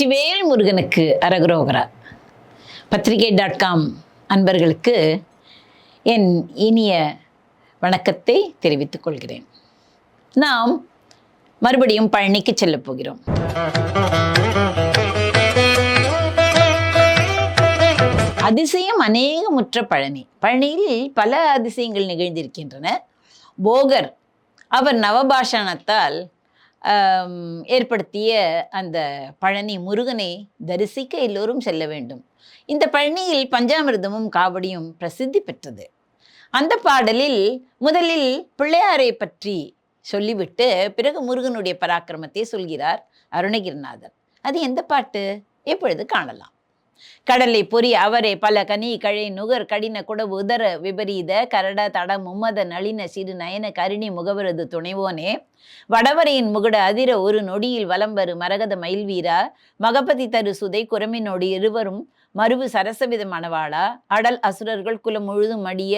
வெற்றிவேல் முருகனுக்கு அரகுரோகரா. பத்திரிகை dot com அன்பர்களுக்கு என் இனிய வணக்கத்தை தெரிவித்துக் கொள்கிறேன். நாம் மறுபடியும் பழனிக்கு செல்லப் போகிறோம். அதிசயம் அநேகமுற்ற பழனி. பழனியில் பல அதிசயங்கள் நிகழ்ந்திருக்கின்றன. போகர் அவர் நவபாஷணத்தால் ஏற்படுத்திய அந்த பழனி முருகனை தரிசிக்க எல்லோரும் செல்ல வேண்டும். இந்த பழனியில் பஞ்சாமிர்தமும் காவடியும் பிரசித்தி பெற்றது. அந்த பாடலில் முதலில் பிள்ளையாரை பற்றி சொல்லிவிட்டு பிறகு முருகனுடைய பராக்கிரமத்தை சொல்கிறார் அருணகிரிநாதர். அது எந்த பாட்டு? எப்பொழுது காணலாம். கடலை பொறி அவரே பல கனி கழை நுகர் கடின குடவு உதர விபரீத கரட தட மும்மத நளின சிறு நயன கருணி முகவரது துணைவோனே. வடவரையின் முகுட அதிர ஒரு நொடியில் வலம்பரு மரகத மயில்வீரா மகபதி தரு சுதை குரமினோடு இருவரும் மருவு சரசவித மணவாளா அடல் அசுரர்கள் குலம் முழுதும் மடிய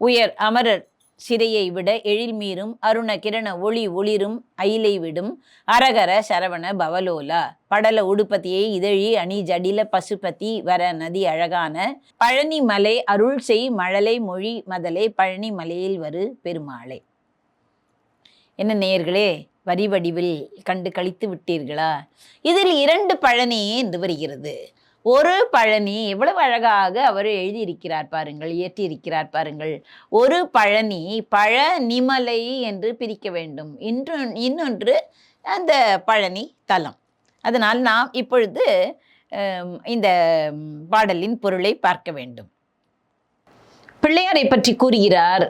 உயர் அமரர் சிறையை விட எழில்மீறும் அருண கிரண ஒளி ஒளிரும் அயிலை விடும் அரகர சரவண பவலோலா. படல உடுப்பத்தியை இதழி அணி ஜடில பசுபதி வர நதி அழகான பழனி மலை அருள் செய் மழலை மொழி மதலை பழனி மலையில் வரு பெருமாளை. என்ன நேயர்களே வரி வடிவில் கண்டு கழித்து விட்டீர்களா? இதில் இரண்டு பழனியே என்று வருகிறது. ஒரு பழனி எவ்வளவு அழகாக அவர் எழுதியிருக்கிறார் பாருங்கள் இயற்றியிருக்கிறார் பாருங்கள். ஒரு பழனி பழனிமலை என்று பிரிக்க வேண்டும். இன்று இன்னொன்று அந்த பழனி தலம். அதனால் நாம் இப்பொழுது இந்த பாடலின் பொருளை பார்க்க வேண்டும். பிள்ளையாரை பற்றி கூறுகிறார்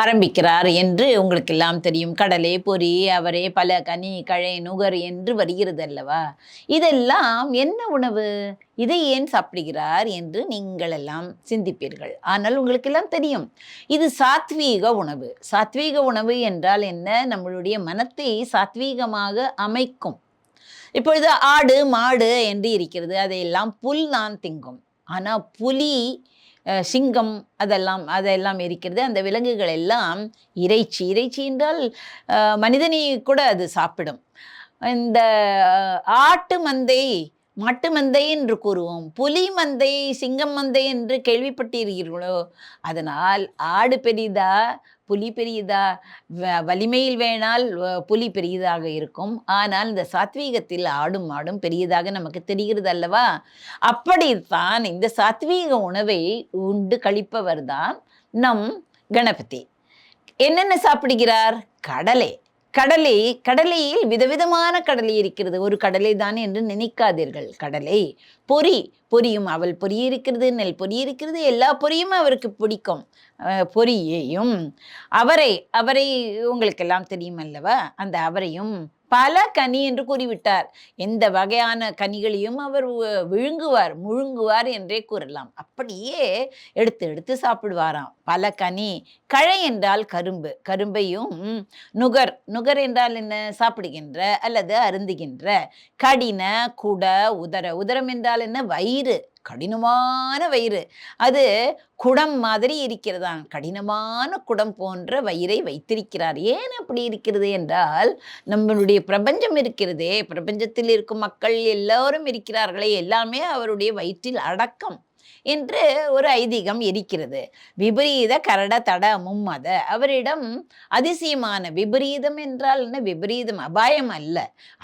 ஆரம்பிக்கிறார் என்று உங்களுக்கு எல்லாம் தெரியும். கடலே பொறி அவரே பல கனி கழை நுகர் என்று வருகிறது அல்லவா இதெல்லாம் என்ன உணவு? இதை ஏன் சாப்பிடுகிறார் என்று நீங்கள் எல்லாம் சிந்திப்பீர்கள். ஆனால் உங்களுக்கு எல்லாம் தெரியும். இது சாத்வீக உணவு. சாத்வீக உணவு என்றால் என்ன? நம்மளுடைய மனத்தை சாத்வீகமாக அமைக்கும். இப்பொழுது ஆடு மாடு என்று இருக்கிறது. அதையெல்லாம் புல் தான் திங்கும். ஆனால் புலி சிங்கம் அதெல்லாம் அதெல்லாம் இருக்கிறது அந்த விலங்குகள் எல்லாம் இறைச்சி. இறைச்சி என்றால் மனிதனை கூட அது சாப்பிடும். இந்த ஆட்டு மந்தை மாட்டு மந்தை என்று கூறுவோம். புலி மந்தை சிங்கம் மந்தை என்று கேள்விப்பட்டிருக்கிறீர்களோ? அதனால் ஆடு பெரிதா புலி பெரியதா வ- வலிமையில் வேணால் புலி பெரியதாக இருக்கும். ஆனால் இந்த சாத்வீகத்தில் ஆடும் மாடும் பெரியதாக நமக்கு தெரிகிறது அல்லவா? அப்படித்தான் இந்த சாத்வீக உணவை உண்டு கழிப்பவர் தான் நம் கணபதி. என்னென்ன சாப்பிடுகிறார்? கடலை. கடலை கடலையில் விதவிதமான கடலை இருக்கிறது. ஒரு கடலை தான் என்று நினைக்காதீர்கள். கடலை பொரி பொரியும் அவள் பொறி இருக்கிறது நெல் பொரி இருக்கிறது எல்லா பொரியும் அவருக்கு பிடிக்கும். பொரியையும் அவரை அவரை உங்களுக்கெல்லாம் தெரியும் அல்லவா அந்த அவரையும் பல கனி என்று கூறிவிட்டார். எந்த வகையான கனிகளையும் அவர் விழுங்குவார் முழுங்குவார் என்றே கூறலாம். அப்படியே எடுத்து எடுத்து சாப்பிடுவாராம். பல கனி கழை என்றால் கரும்பு. கரும்பையும் நுகர் நுகர் என்றால் என்ன? சாப்பிடுகின்ற அல்லது அருந்துகின்ற. கடின குட உதர உதரம் என்றால் என்ன? வயிறு. கடினமான வயிறு. அது குடம் மாதிரி இருக்கிறதாம். கடினமான குடம் போன்ற வயிறை வைத்திருக்கிறார். ஏன் அப்படி இருக்கிறது என்றால் நம்மளுடைய பிரபஞ்சம் இருக்கிறதே. பிரபஞ்சத்தில் இருக்கும் மக்கள் எல்லோரும் இருக்கிறார்களே. எல்லாமே அவருடைய வயிற்றில் அடக்கம். என்று ஒரு ஐதீகம் இருக்கிறது. விபரீத கரட தட மும்மத அவரிடம் அதிசயமான விபரீதம் என்றால் என்ன? விபரீதம் அபாயம் அல்ல.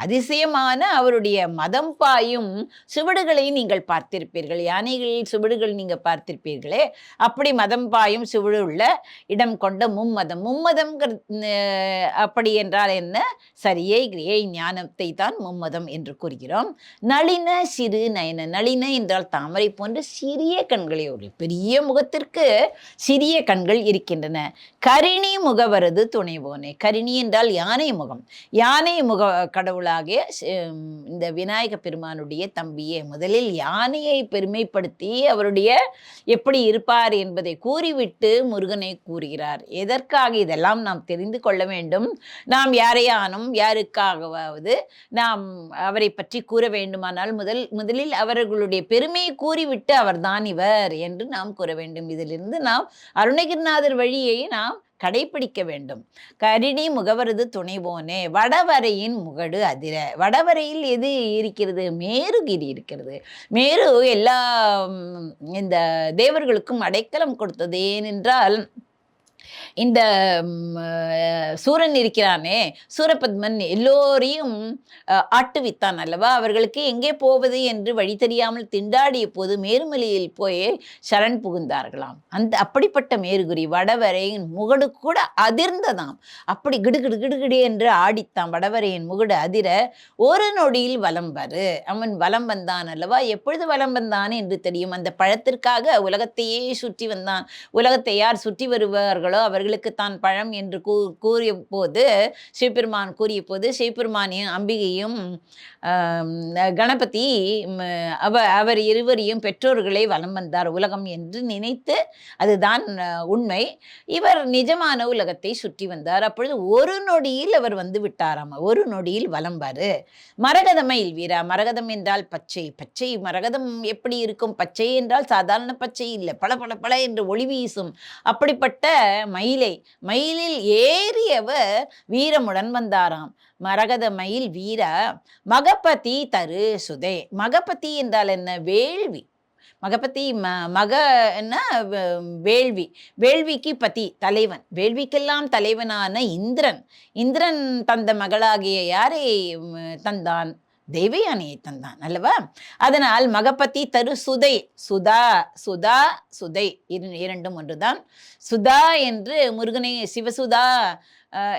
அதிசயமான அவருடைய மதம் பாயும் சுவடுகளை நீங்கள் பார்த்திருப்பீர்கள். யானைகளில் சுவடுகள் நீங்கள் பார்த்திருப்பீர்களே. அப்படி மதம் பாயும் சுவடு உள்ள இடம் கொண்ட மும்மதம். மும்மதம் அப்படி என்றால் என்ன? சரியை கிரியை ஞானத்தை தான் மும்மதம் என்று கூறுகிறோம். நளின சிறு நயன. நளின என்றால் தாமரை போன்ற சிறிய சிறிய கண்களை ஒரு பெரிய முகத்திற்கு சிறிய கண்கள் இருக்கின்றன. கரிணி முகவரது துணைவோனே. கரிணி என்றால் யானை முகம். யானை முக கடவுளாகிய இந்த விநாயக பெருமானுடைய தம்பியே முதலில் யானையை பெருமைப்படுத்தி அவருடைய எப்படி இருப்பார் என்பதை கூறிவிட்டு முருகனை கூறுகிறார். எதற்காக இதெல்லாம் நாம் தெரிந்து கொள்ள வேண்டும்? நாம் யாரையானும் யாருக்காகவாவது நாம் அவரை பற்றி கூற வேண்டுமானால் முதல் முதலில் அவர்களுடைய பெருமையை கூறிவிட்டு அவர்தான் இவர் என்று நாம் கூற வேண்டும். இதிலிருந்து நாம் அருணகிரிநாதர் வழியை நாம் கடைபிடிக்க வேண்டும். கரிணி முகவரது துணைவோனே வடவரையின் முகடு அதிர. வடவரையில் எது இருக்கிறது? மேருகிரி இருக்கிறது. மேரு எல்லா இந்த தேவர்களுக்கும் அடைக்கலம் கொடுத்தது. ஏனென்றால் இந்த சூரன் இருக்கிறானே சூரபத்மன் எல்லோரையும் ஆட்டுவித்தான் அல்லவா? அவர்களுக்கு எங்கே போவது என்று வழி தெரியாமல் திண்டாடிய போது மேருமலையில் போய் சரண் புகுந்தார்களாம். அந்த அப்படிப்பட்ட மேருகுரி வடவரையின் முகடு கூட அதிர்ந்ததாம். அப்படி கிடுகிடு கிடுகிடு என்று ஆடித்தான் வடவரையின் முகடு அதிர ஒரு நொடியில் வலம் வரு. அவன் வலம் வந்தான் அல்லவா? எப்பொழுது வலம் வந்தான் என்று தெரியும்? அந்த பழத்திற்காக உலகத்தையே சுற்றி வந்தான். உலகத்தை யார் சுற்றி வருவார்கள்? அவர்களுக்கு தான் பழம் என்று கூ கூறிய போது சிவபெருமான் கூறிய போது சிவபெருமானையும் அம்பிகையும் கணபதி அவ அவர் இருவரையும் பெற்றோர்களை வலம் வந்தார் உலகம் என்று நினைத்து அதுதான் உண்மை. இவர் நிஜமான உலகத்தை சுற்றி வந்தார். அப்பொழுது ஒரு நொடியில் அவர் வந்து விட்டாராம். ஒரு நொடியில் வலம்பாரு வரு. வீரா. மரகதம் என்றால் பச்சை. பச்சை மரகதம் எப்படி இருக்கும்? பச்சை என்றால் சாதாரண பச்சை இல்லை. பல பல பல என்று ஒளி வீசும். அப்படிப்பட்ட மயிலை. மயிலில் ஏறியவர் வீரமுடன் வந்தாராம். மரகத மயில் வீர மகபதி தரு சுதே. மகபதி என்றால் என்ன? வேள்வி. மகபதி ம மக என்ன? வேள்வி. வேள்விக்கு பதி தலைவன். வேள்விக்கெல்லாம் தலைவனான இந்திரன். இந்திரன் தந்த மகளாகிய யாரை தந்தான்? தேவயானியை தந்தான் அல்லவா? அதனால் மகபதி தரு சுதை சுதா சுதா சுதை இரு- இரண்டும் ஒன்றுதான். சுதா என்று முருகனை சிவசுதா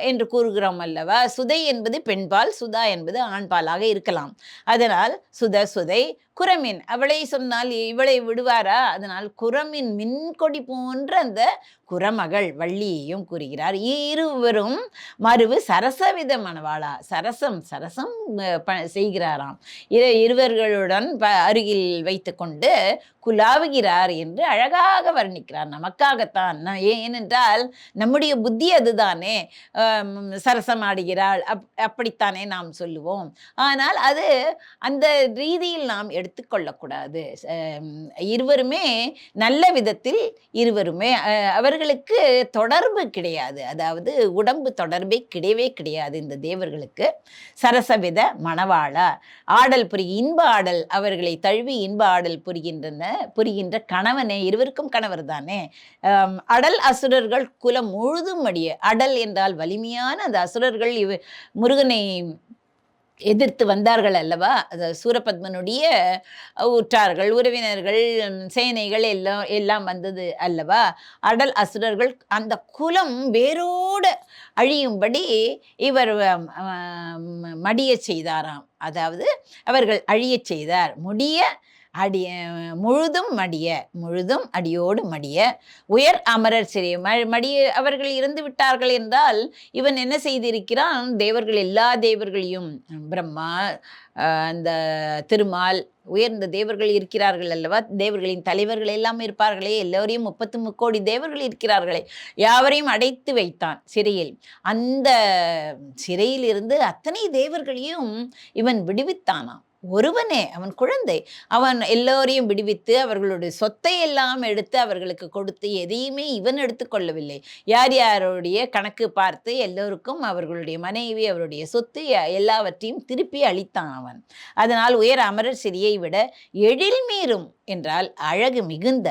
என்று கூறுகிறோம் அல்லவா? சுதை என்பது பெண்பால் சுதா என்பது ஆண்பாலாக இருக்கலாம். அதனால் சுத சுதை குரமின். அவளை சொன்னால் இவளை விடுவாரா? அதனால் குரமின் மின்கொடி போன்ற அந்த குரமகள் வள்ளியையும் கூறுகிறார். இருவரும் மறுவு சரசவிதமானவாளா சரசம் சரசம் ப- செய்கிறாராம். இருவர்களுடன் ப அருகில் வைத்துக்கொண்டு குலாவுகிறார் என்று அழகாக வர்ணிக்கிறார். நமக்காகத்தான். ஏனென்றால் நம்முடைய புத்தி அதுதானே. சரசமாடுகிறாள் சரசம் ஆடுகிறாள். அப் அப்படித்தானே நாம் சொல்லுவோம். ஆனால் அது அந்த ரீதியில் நாம் எடுத்துக்கொள்ளக்கூடாது. இருவருமே நல்ல விதத்தில் இருவருமே. அவர்களுக்கு தொடர்பு கிடையாது. அதாவது உடம்பு தொடர்பே கிடையவே கிடையாது இந்த தேவர்களுக்கு. சரசவித மணவாளா. ஆடல் புரி இன்ப ஆடல் அவர்களை தழுவி இன்ப ஆடல் புரிகின்றன புரிகின்ற கணவனே இருவருக்கும் கணவர் தானே. அடல் அசுரர்கள் குலம் முழுதும் அடிய. அடல் என்றால் வலிமையான அந்த அசுரர்கள் இவ முருகனை எதிர்த்து வந்தார்கள் அல்லவா? அது சூரபத்மனுடைய உற்றார்கள் உறவினர்கள் சேனைகள் எல்லாம் எல்லாம் வந்தது அல்லவா? அடல் அசுரர்கள் அந்த குலம் வேரோடு அழியும்படி இவர் மடிய மடியச் செய்தாராம். அதாவது அவர்கள் அழியச் செய்தார். முடிய அடிய முழுதும் மடிய முழுதும் அடியோடு மடிய. உயர் அமரர் சிறிய மடிய அவர்கள் இறந்து விட்டார்கள் என்றால் இவன் என்ன செய்திருக்கிறான்? தேவர்கள் எல்லா தேவர்களையும் பிரம்மா அந்த திருமால் உயர்ந்த தேவர்கள் இருக்கிறார்கள் அல்லவா? தேவர்களின் தலைவர்கள் எல்லாம் இருப்பார்களே எல்லோரையும் முப்பத்து முக்கோடி தேவர்கள் இருக்கிறார்களே யாவரையும் அடைத்து வைத்தான் சிறையில். அந்த சிறையில் இருந்து அத்தனை தேவர்களையும் இவன் விடுவித்தானாம். ஒருவனே அவன் குழந்தை. அவன் எல்லோரையும் விடுவித்து அவர்களுடைய சொத்தை எல்லாம் எடுத்து அவர்களுக்கு கொடுத்து எதையுமே இவன் எடுத்துக்கொள்ளவில்லை யார் யாருடைய கணக்கு பார்த்து எல்லோருக்கும் அவர்களுடைய மனைவி அவருடைய சொத்து எல்லாவற்றையும் திருப்பி அளித்தான் அவன். அதனால் உயர் அமரர் சிறியை விட எழில் மீறும் என்றால் அழகு மிகுந்த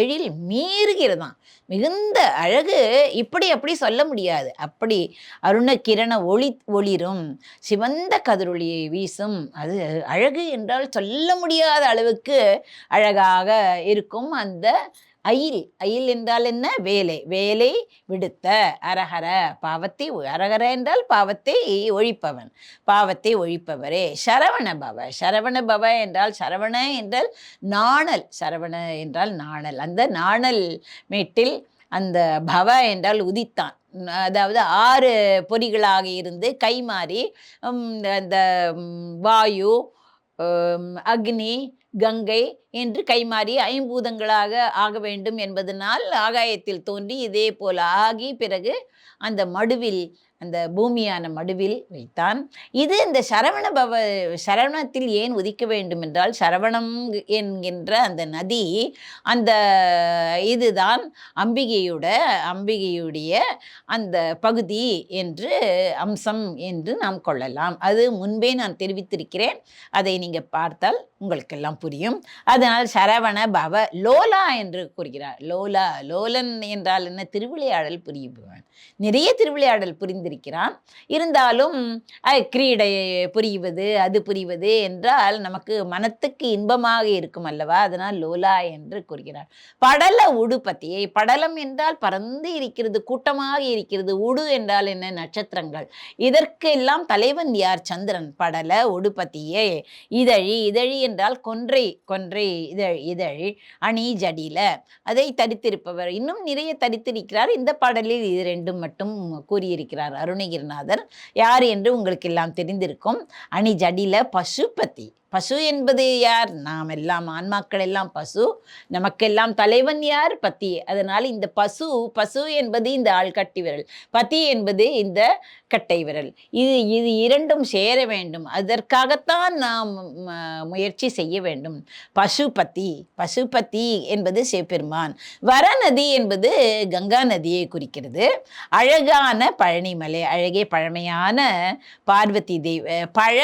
எழில் மீறுகிறதாம். மிகுந்த அழகு இப்படி அப்படி சொல்ல முடியாது. அப்படி அருணக்கிரண ஒளி ஒளிரும் சிவந்த கதிரொளியை வீசும். அது அழகு என்றால் சொல்ல முடியாத அளவுக்கு அழகாக இருக்கும் அந்த அயில். அயில் என்றால் என்ன? வேலை. வேலை விடுத்த. அரஹர. பாவத்தை அரஹர என்றால் பாவத்தை ஒழிப்பவன். பாவத்தை ஒழிப்பவரே. சரவண பவ. சரவண பவ என்றால் சரவண என்றால் நாணல். சரவண என்றால் நாணல். அந்த நாணல் மேட்டில் அந்த பவ என்றால் உதித்தான். அதாவது ஆறு பொறிகளாக இருந்து கை மாறி அந்த வாயு அக்னி கங்கை என்று கைமாறி ஐம்பூதங்களாக ஆக வேண்டும் என்பதனால் ஆகாயத்தில் தோன்றி இதே போல ஆகி பிறகு அந்த மடுவில் அந்த பூமியான மடுவில் வைத்தான். இது இந்த சரவண பவ சரவணத்தில் ஏன் உதிக்க வேண்டும் என்றால் சரவணம் என்கின்ற அந்த நதி அந்த இதுதான் அம்பிகையோட அம்பிகையுடைய அந்த பகுதி என்று அம்சம் என்று நாம் கொள்ளலாம். அது முன்பே நான் தெரிவித்திருக்கிறேன். அதை நீங்கள் பார்த்தால் உங்களுக்கெல்லாம் புரியும். அதனால் சரவண பவ லோலா என்று கூறுகிறார். லோலா லோலன் என்றால் என்ன? திருவிளையாடல் புரியுபவன் நிறைய திருவிளையாடல் புரிந்திருக்கிறான். இருந்தாலும் அஹ், கிரீடை புரிவது அது புரிவது என்றால் நமக்கு மனத்துக்கு இன்பமாக இருக்கும் அல்லவா? அதனால் லோலா என்று கூறுகிறார். படல உடுபத்தியை படலம் என்றால் பறந்து இருக்கிறது கூட்டமாக இருக்கிறது. உடு என்றால் என்ன? நட்சத்திரங்கள். இதற்கெல்லாம் தலைவன் யார்? சந்திரன். படல உடுபத்தியே இதழி இதழி என்றால் கொன்றை கொன்றை இதழ் இதழ் அணி ஜடியில அதை தரித்திருப்பவர். இன்னும் நிறைய தரித்திருக்கிறார். இந்த பாடலில் இது ரெண்டும் மட்டும் கூறியிருக்கிறார் அருணகிரிநாதர். யார் என்று உங்களுக்கு எல்லாம் தெரிந்திருக்கும். அணி ஜடில பசுபதி. பசு என்பது யார்? நாம் எல்லாம் ஆன்மாக்கள் எல்லாம் பசு. நமக்கெல்லாம் தலைவன் யார்? பத்தி. அதனால் இந்த பசு பசு என்பது இந்த ஆள்கட்டி விரல். பதி என்பது இந்த கட்டை விரல். இது இது இரண்டும் சேர வேண்டும். அதற்காகத்தான் நாம் முயற்சி செய்ய வேண்டும். பசுபதி பசுபதி என்பது சிவபெருமான். வரநதி என்பது கங்கா நதியை குறிக்கிறது. அழகான பழனிமலை அழகே பழமையான பார்வதி தெய்வ பழ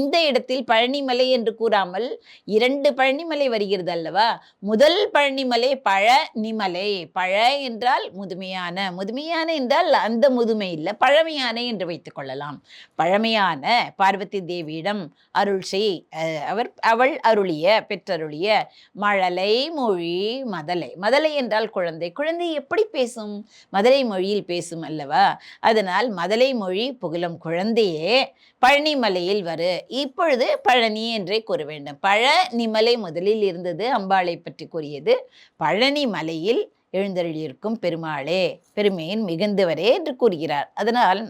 இந்த இடத்தில் பழனிமலை பழனிமலை என்று கூறாமல் இரண்டு பழனிமலை வருகிறது அல்லவா? முதல் பழனிமலை பழனிமலை. பழ என்றால் முதுமையான. முதுமையான என்றால் அந்த முதுமை இல்லை பழமையான என்று வைத்துக் கொள்ளலாம். பழமையான பார்வதி தேவியிடம் அருள் செய் அவர் அவள் அருளிய பெற்றருளிய மழலை மொழி மதலை. மதலை என்றால் குழந்தை. குழந்தை எப்படி பேசும்? மதலை மொழியில் பேசும் அல்லவா? அதனால் மதலை மொழி புகழும் குழந்தையே பழனிமலையில் வரு. இப்பொழுது பழனி என்றே கூற வேண்டும். பழனிமலை முதலில் இருந்தது அம்பாளை பற்றி கூறியது பழனி மலையில் எழுந்தருளியிருக்கும் பெருமாளே பெருமையின் மிகுந்தவரே என்று கூறுகிறார். அதனால்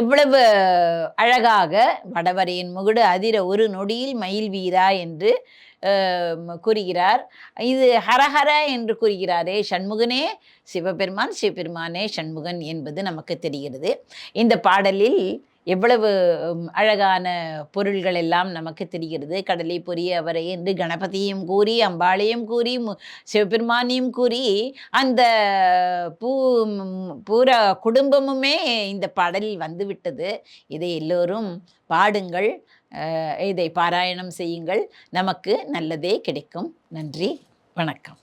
எவ்வளவு அழகாக வடவரையின் முகுடு அதிர ஒரு நொடியில் மயில் வீரா என்று கூறுகிறார். இது ஹரஹர என்று கூறுகிறாரே சண்முகனே சிவபெருமான் சிவபெருமானே சண்முகன் என்பது நமக்கு தெரிகிறது. இந்த பாடலில் எவ்வளவு அழகான பொருள்கள் எல்லாம் நமக்கு தெரிகிறது. கடலை பொரிய அவரை என்று கணபதியும் கூறி அம்பாளையும் கூறி மு- சிவபெருமானையும் கூறி அந்த பூ பூரா குடும்பமுமே இந்த பாடலில் வந்துவிட்டது. இதை எல்லோரும் பாடுங்கள். இதை பாராயணம் செய்யுங்கள். நமக்கு நல்லதே கிடைக்கும். நன்றி. வணக்கம்.